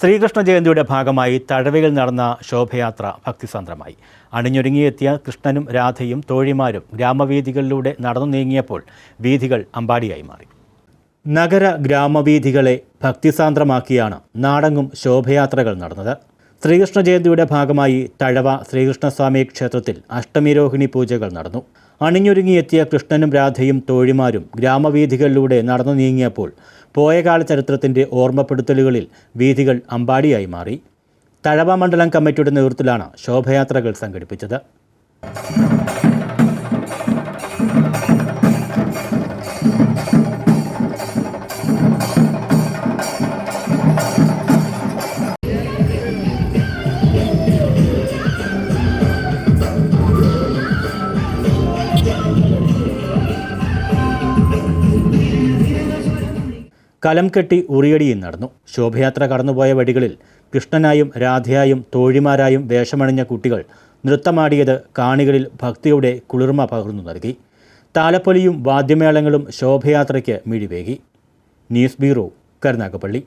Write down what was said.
ശ്രീകൃഷ്ണ ജയന്തിയുടെ ഭാഗമായി തഴവയിൽ നടന്ന ശോഭയാത്ര ഭക്തിസാന്ദ്രമായി. അണിഞ്ഞൊരുങ്ങിയെത്തിയ കൃഷ്ണനും രാധയും തോഴിമാരും ഗ്രാമവീഥികളിലൂടെ നടന്നു നീങ്ങിയപ്പോൾ വീഥികൾ അമ്പാടിയായി മാറി. നഗര ഗ്രാമവീഥികളെ ഭക്തിസാന്ദ്രമാക്കിയാണ് നാടങ്ങും ശോഭയാത്രകൾ നടന്നത്. ശ്രീകൃഷ്ണ ജയന്തിയുടെ ഭാഗമായി തഴവ ശ്രീകൃഷ്ണസ്വാമി ക്ഷേത്രത്തിൽ അഷ്ടമിരോഹിണി പൂജകൾ നടന്നു. അണിഞ്ഞൊരുങ്ങിയെത്തിയ കൃഷ്ണനും രാധയും തോഴിമാരും ഗ്രാമവീഥികളിലൂടെ നടന്നു നീങ്ങിയപ്പോൾ പോയകാല ചരിത്രത്തിന്റെ ഓർമ്മപ്പെടുത്തലുകളിൽ വീഥികൾ അമ്പാടിയായി മാറി. തഴവ മണ്ഡലം കമ്മിറ്റിയുടെ നേതൃത്വത്തിലാണ് ശോഭയാത്രകൾ സംഘടിപ്പിച്ചത്. കലം കെട്ടി ഉറിയടിയും നടന്നു. ശോഭയാത്ര കടന്നുപോയ വഴികളിൽ കൃഷ്ണനായും രാധയായും തോഴിമാരായും വേഷമണിഞ്ഞ കുട്ടികൾ നൃത്തമാടിയത് കാണികളിൽ ഭക്തിയുടെ കുളിർമ പകർന്നു നൽകി. താലപ്പൊലിയും വാദ്യമേളങ്ങളും ശോഭയാത്രയ്ക്ക് മിഴിവേകി. News bureau Karunagappally.